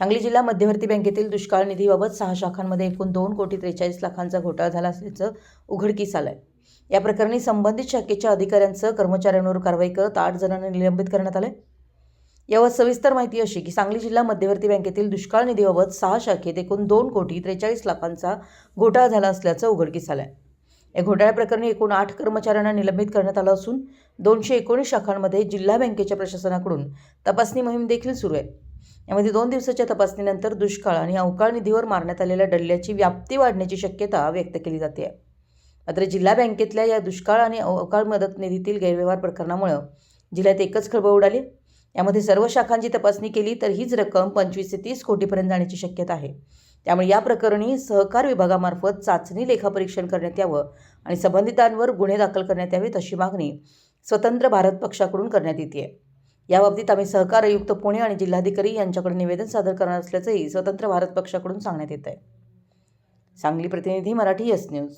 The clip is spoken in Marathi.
सांगली जिल्हा मध्यवर्ती बँकेतील दुष्काळ निधीबाबत सहा शाखांमध्ये एकूण दोन कोटी त्रेचाळीस लाखांचा घोटाळा झाला असल्याचं उघडकीस आलं आहे या प्रकरणी संबंधित शाखेच्या अधिकाऱ्यांसह कर्मचाऱ्यांवर कारवाई करत आठ जणांना निलंबित करण्यात आलं यावर सविस्तर माहिती अशी की सांगली जिल्हा मध्यवर्ती बँकेतील दुष्काळ निधीबाबत सहा शाखेत एकूण दोन कोटी त्रेचाळीस लाखांचा घोटाळा झाला असल्याचं उघडकीस आलं आहे या घोटाळ्याप्रकरणी एकूण आठ कर्मचाऱ्यांना निलंबित करण्यात आलं असून दोनशे एकोणीस शाखांमध्ये जिल्हा बँकेच्या प्रशासनाकडून तपासणी मोहीम देखील सुरू आहे. यामध्ये दोन दिवसाच्या तपासणीनंतर दुष्काळ आणि अवकाळ निधीवर मारण्यात आलेल्या डल्ल्याची व्याप्ती वाढण्याची शक्यता व्यक्त केली जाते. मात्र जिल्हा बँकेतल्या या दुष्काळ आणि अवकाळ मदत निधीतील गैरव्यवहार प्रकरणामुळं जिल्ह्यात एकच खळबळ उडाली. यामध्ये सर्व शाखांची तपासणी केली तर हीच रक्कम पंचवीस ते तीस कोटीपर्यंत जाण्याची शक्यता आहे. त्यामुळे या प्रकरणी सहकार विभागामार्फत चाचणी लेखापरीक्षण करण्यात यावं आणि संबंधितांवर गुन्हे दाखल करण्यात यावेत अशी मागणी स्वतंत्र भारत पक्षाकडून करण्यात येते आहे याबाबतीत आम्ही सहकार आयुक्त पुणे आणि जिल्हाधिकारी यांच्याकडे निवेदन सादर करणार असल्याचंही स्वतंत्र भारत पक्षाकडून सांगण्यात येत आहे सांगली प्रतिनिधी मराठी यस न्यूज.